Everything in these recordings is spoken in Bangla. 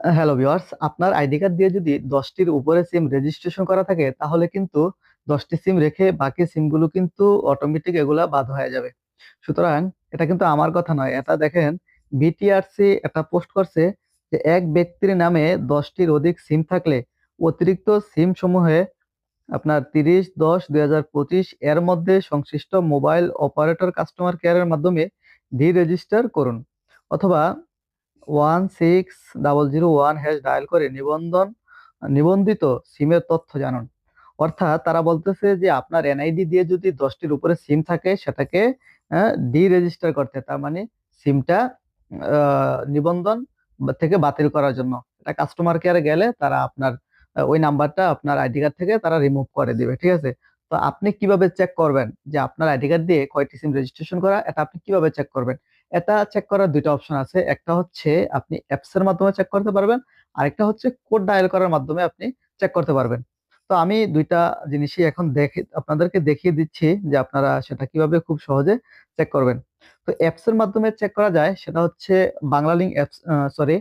হ্যালো ভিউয়ার্স আপনার আইডি কার্ড দিয়ে যদি দশটির উপরে সিম রেজিস্ট্রেশন করা থাকে, তাহলে কিন্তু দশটি সিম রেখে বাকি সিমগুলো কিন্তু অটোমেটিক এগুলা বাদ হয়ে যাবে। সুতরাং এটা কিন্তু আমার কথা নয়, এটা দেখেন বিটিআরসি এটা পোস্ট করছে যে এক ব্যক্তির নামে দশটির অধিক সিম থাকলে অতিরিক্ত সিম সমূহে আপনার তিরিশ দশ দুই এর মধ্যে সংশ্লিষ্ট মোবাইল অপারেটর কাস্টমার কেয়ারের মাধ্যমে ডি রেজিস্টার করুন। অথবা one six double zero one hash dial করে নিবন্ধন, নিবন্ধিত সিমের তথ্য জানুন। অর্থাৎ তারা বলতেছে যে আপনার এনআইডি দিয়ে যদি দশটির উপরে সিম থাকে, সেটাকে ডি রেজিস্টার করতে, তার মানে সিমটা নিবন্ধন থেকে বাতিল করার জন্য। এটা কাস্টমার কেয়ারে গেলে তারা আপনার ওই নাম্বারটা আপনার আইডি কার্ড থেকে তারা রিমুভ করে দিবে, ঠিক আছে? তো আপনি কীভাবে চেক করবেন যে আপনার আইডি কার্ড দিয়ে কয়টি সিম রেজিস্ট্রেশন করা, এটা আপনি কীভাবে চেক করবেন? এটা চেক করার দুইটা অপশন আছে। একটা হচ্ছে আপনি অ্যাপস এর মাধ্যমে চেক করতে পারবেন, আরেকটা হচ্ছে কোড ডায়াল করার মাধ্যমে আপনি চেক করতে পারবেন। তো আমি দুইটা জিনিসই এখন দেখে, আপনাদেরকে দেখিয়ে দিচ্ছি যে আপনারা সেটা কীভাবে খুব সহজে চেক করবেন। তো অ্যাপস এর মাধ্যমে চেক করা যায়, সেটা হচ্ছে বাংলালিংক অ্যাপস সরি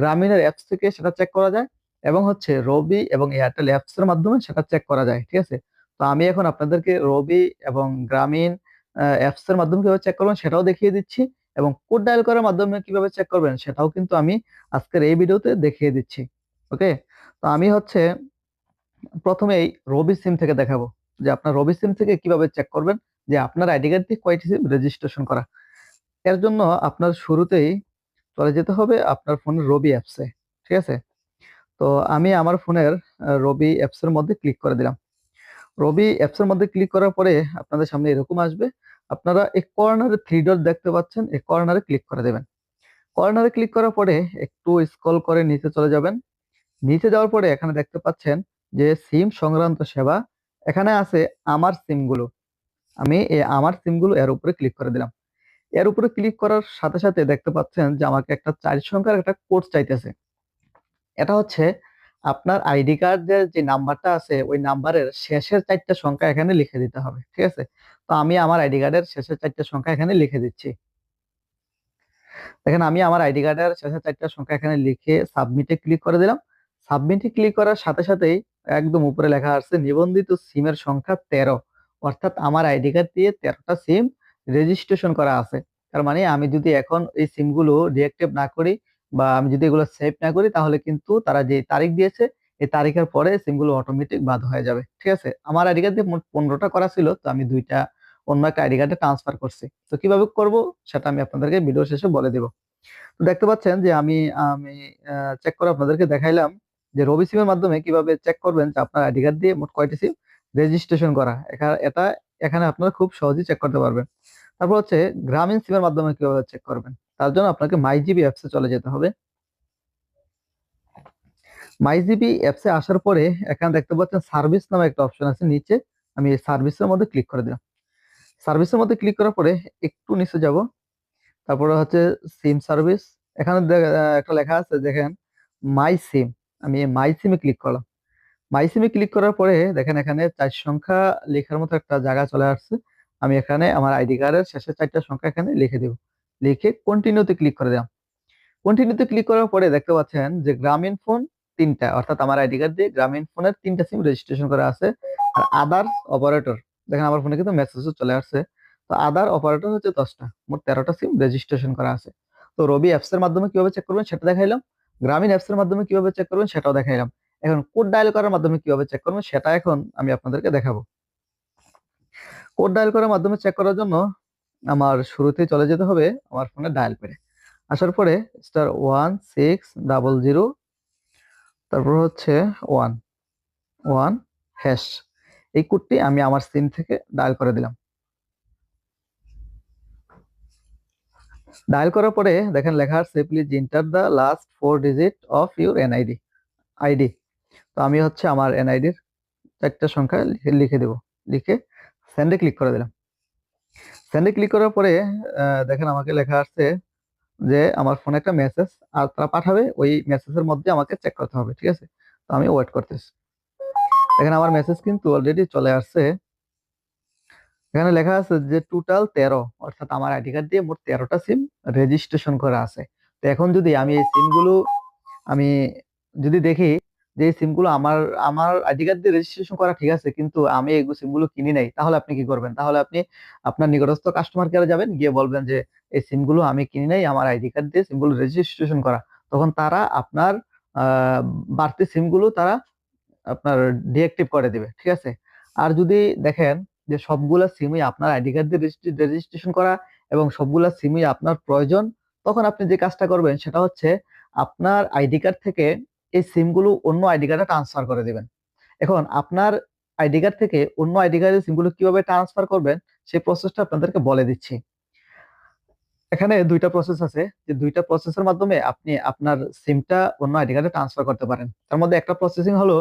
গ্রামীণের অ্যাপস থেকে সেটা চেক করা যায় এবং হচ্ছে রবি এবং এয়ারটেল অ্যাপস এর মাধ্যমে সেটা চেক করা যায়, ঠিক আছে? তো আমি এখন আপনাদেরকে রবি এবং গ্রামীণ অ্যাপস এর মাধ্যমে কীভাবে চেক করবেন সেটাও দেখিয়ে দিচ্ছি এবং কোড ডায়াল করার মাধ্যমে কীভাবে চেক করবেন সেটাও কিন্তু আমি আজকের এই ভিডিওতে দেখিয়ে দিচ্ছি ওকে তো আমি হচ্ছে প্রথমে এই রবি সিম থেকে দেখাবো যে আপনার রবি সিম থেকে কীভাবে চেক করবেন যে আপনার আইডি কার্ড দিয়ে কয়টি সিম রেজিস্ট্রেশন করা। এর জন্য আপনার শুরুতেই চলে যেতে হবে আপনার ফোনের রবি অ্যাপসে ঠিক আছে? তো আমি আমার ফোনের রবি অ্যাপসের মধ্যে ক্লিক করে দিলাম। রবি অ্যাপসের মধ্যে ক্লিক করার পরে আপনাদের সামনে এরকম আসবে। আপনারা এই কর্নারে থ্রি ডট দেখতে পাচ্ছেন, এই কর্নারে ক্লিক করে দেবেন। কর্নারে ক্লিক করার পরে একটু স্ক্রল করে নিচে চলে যাবেন। নিচে যাওয়ার পরে এখানে দেখতে পাচ্ছেন যে সিম সংক্রান্ত সেবা, এখানে আছে আমার সিমগুলো আমি এই আমার সিমগুলো এর উপরে ক্লিক করে দিলাম। এর উপরে ক্লিক করার সাথে সাথে দেখতে পাচ্ছেন যে আমাকে একটা চার সংখ্যার একটা কোড চাইতেছে। এটা হচ্ছে আপনার আইডি কার্ডের যে নাম্বারটা আছে, ওই নাম্বারের শেষের চারটা সংখ্যা এখানে লিখে দিতে হবে, ঠিক আছে? তো আমি আমার আইডি কার্ডের শেষের চারটা সংখ্যা এখানে লিখে দিচ্ছি। দেখেন, আমি আমার আইডি কার্ডের শেষের চারটা সংখ্যা এখানে লিখে সাবমিটে ক্লিক করে দিলাম। সাবমিটে ক্লিক করার সাথে সাথেই একদম উপরে লেখা আছে, নিবন্ধিত সিমের সংখ্যা তেরো। অর্থাৎ আমার আইডি কার্ড দিয়ে তেরোটা সিম রেজিস্ট্রেশন করা আছে। তার মানে আমি যদি এখন এই সিমগুলো ডিএক্টিভ না করি বা আমি যদি এগুলো সেভ না করি তাহলে কিন্তু তারা যে তারিখ দিয়েছে, এই তারিখের পরে সিমগুলো অটোমেটিক বাদ হয়ে যাবে। ঠিক আছে? আমার আইডি কার্ড দিয়ে মোট পনেরোটা করা ছিল, তো আমি দুইটা অন্য একটা আইডি কার্ডে ট্রান্সফার করছি। তো কীভাবে করব সেটা আমি আপনাদেরকে ভিডিও শেষে বলে দেব। তো দেখতে পাচ্ছেন যে আমি আমি চেক করে আপনাদেরকে দেখাইলাম যে রবি সিমের মাধ্যমে কীভাবে চেক করবেন যে আপনার আইডি কার্ড দিয়ে মোট কয়টি সিম রেজিস্ট্রেশন করা। এটা এখানে আপনারা খুব সহজেই চেক করতে পারবেন। তারপর হচ্ছে গ্রামীণ সিমের মাধ্যমে কীভাবে চেক করবেন? তার জন্য আপনাকে মাইজিবি অ্যাপসে চলে যেতে হবে। মাইজিবি অ্যাপসে আসার পরে এখানে দেখতে পাচ্ছেন সার্ভিস নামে একটা অপশন আছে নিচে। আমি এই সার্ভিসের মধ্যে ক্লিক করে দিলাম। সার্ভিসের মধ্যে ক্লিক করার পরে একটু নিচে যাব। তারপরে হচ্ছে সিম সার্ভিস এখানে একটা লেখা আছে দেখেন মাই সিম আমি মাই সিমে ক্লিক করলাম। মাই সিমে ক্লিক করার পরে দেখেন এখানে চার সংখ্যা লেখার মতো একটা জায়গা চলে আসছে। আমি এখানে আমার আইডি কার্ডের শেষের চারটা সংখ্যা এখানে লিখে দিব। লিখে কন্টিনিউতে ক্লিক করে দিলাম কন্টিনিউতে ক্লিক করার পরে দেখতে পাচ্ছেন যে গ্রামীণ ফোন তিনটা, অর্থাৎ আমার আইডি কার্ড দিয়ে গ্রামীণ ফোনের তিনটা সিম রেজিস্ট্রেশন করা আছে আর আদার্স অপারেটর দেখেন আমার ফোনে কিন্তু মেসেজও চলে আসছে। তো আদার অপারেটর হচ্ছে দশটা, মোট তেরোটা সিম রেজিস্ট্রেশন করা আছে। তো রবি অ্যাপস এর মাধ্যমে কীভাবে চেক করবেন সেটা দেখাইলাম, গ্রামীণ অ্যাপস এর মাধ্যমে কীভাবে চেক করবেন সেটাও দেখাইলাম। এখন কোড ডায়াল করার মাধ্যমে কীভাবে চেক করবেন সেটা এখন আমি আপনাদেরকে দেখাবো। কোড ডায়াল করার মাধ্যমে চেক করার জন্য আমার শুরুতে চলে যেতে হবে আমার ফোনে ডায়াল করে। আসার পরে star one six double zero তারপর হচ্ছে ওয়ান ওয়ান হ্যাশ এই কোডটি আমি আমার সিম থেকে ডায়াল করে দিলাম। ডায়াল করার পরে দেখেন লেখা আছে please enter the last four digit of your NID ID তো আমি হচ্ছে আমার এনআইডির চারটা সংখ্যা লিখে দেব। লিখে সেন্ডে ক্লিক করে দিলাম। সেন্ডে ক্লিক করার পরে দেখেন আমাকে লেখা আসছে যে আমার ফোনে একটা মেসেজ আর তারা পাঠাবে, ওই মেসেজের মধ্যে আমাকে চেক করতে হবে, ঠিক আছে? তো আমি ওয়েট করতেছি। দেখেন আমার মেসেজ কিন্তু অলরেডি চলে আসছে। এখানে লেখা আছে যে টোটাল তেরো, অর্থাৎ আমার আইডি কার্ড দিয়ে মোট তেরোটা সিম রেজিস্ট্রেশন করা আছে। তো এখন যদি আমি এই সিমগুলো আমি যদি দেখি যে সিমগুলো আমার আমার আইডি কার্ড দিয়ে রেজিস্ট্রেশন করা ঠিক আছে, কিন্তু আমি এই সিমগুলো কিনি নাই, তাহলে আপনি কি করবেন? তাহলে আপনি আপনার নিকটস্থ কাস্টমার কেয়ারে যাবেন, গিয়ে বলবেন যে এই সিমগুলো আমি কিনি নাই, আমার আইডি কার্ড দিয়ে সিমগুলো রেজিস্ট্রেশন করা। তখন তারা আপনার বাড়তি সিমগুলো তারা আপনার ডিঅ্যাক্টিভ করে দিবে, ঠিক আছে? আর যদি দেখেন যে সবগুলা সিমই আপনার আইডি কার্ড দিয়ে রেজিস্ট্রেশন করা এবং সবগুলা সিমই আপনার প্রয়োজন, তখন আপনি যে কাজটা করবেন সেটা হচ্ছে আপনার আইডি কার্ড থেকে এই সিমগুলো অন্য আইডি কার্ডে ট্রান্সফার করে দেবেন। এখন আপনার আইডি কার্ড থেকে অন্য আইডি কার্ডের সিমগুলো কীভাবে ট্রান্সফার করবেন, সেই প্রসেসটা আপনাদেরকে বলে দিচ্ছি। এখানে দুইটা প্রসেস আছে। যে দুইটা প্রসেসের মাধ্যমে আপনি আপনার সিমটা অন্য আইডি কার্ডে ট্রান্সফার করতে পারেন। তার মধ্যে একটা প্রসেসিং হলো,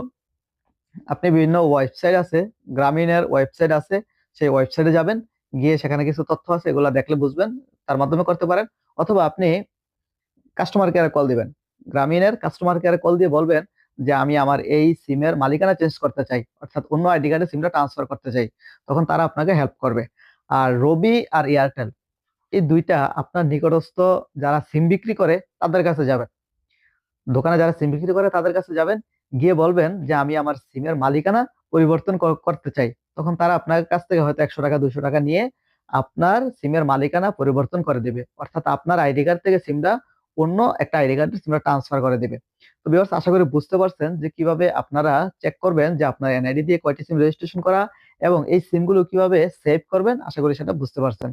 আপনি বিভিন্ন ওয়েবসাইট আছে, গ্রামীণের ওয়েবসাইট আছে, সেই ওয়েবসাইটে যাবেন, গিয়ে সেখানে কিছু তথ্য আছে, এগুলো দেখলে বুঝবেন, তার মাধ্যমে করতে পারেন। অথবা আপনি কাস্টমার কেয়ারে কল দিবেন। গ্রামীণের কাস্টমার কেয়ারে কল দিয়ে বলবেন যে, আমি আমার এই সিমের মালিকানা চেঞ্জ করতে চাই, অর্থাৎ অন্য আইডি কার্ডে সিমটা ট্রান্সফার করতে চাই। তখন তারা আপনাকে হেল্প করবে। আর রবি আর এয়ারটেল এই দুইটা আপনার নিকটস্থ যারা সিম বিক্রি করে, তাদের কাছে যাবেন। দোকানে যারা সিম বিক্রি করে, তাদের কাছে যাবেন। গিয়ে বলবেন যে, আমি আমার সিমের মালিকানা পরিবর্তন করতে চাই। তখন তারা আপনার কাছ থেকে হয়তো একশো টাকা দুশো টাকা নিয়ে আপনার সিমের মালিকানা পরিবর্তন করে দিবে। অর্থাৎ আপনার আইডি কার্ড থেকে সিমটা অন্য একটা আইডি কার্ডে সিমটা ট্রান্সফার করে দেবে। তো ভিউয়ার্স আশা করি বুঝতে পারছেন যে কীভাবে আপনারা চেক করবেন যে আপনার এনআইডি দিয়ে কয়টি সিম রেজিস্ট্রেশন করা এবং এই সিমগুলো কীভাবে সেভ করবেন, আশা করি সেটা বুঝতে পারছেন।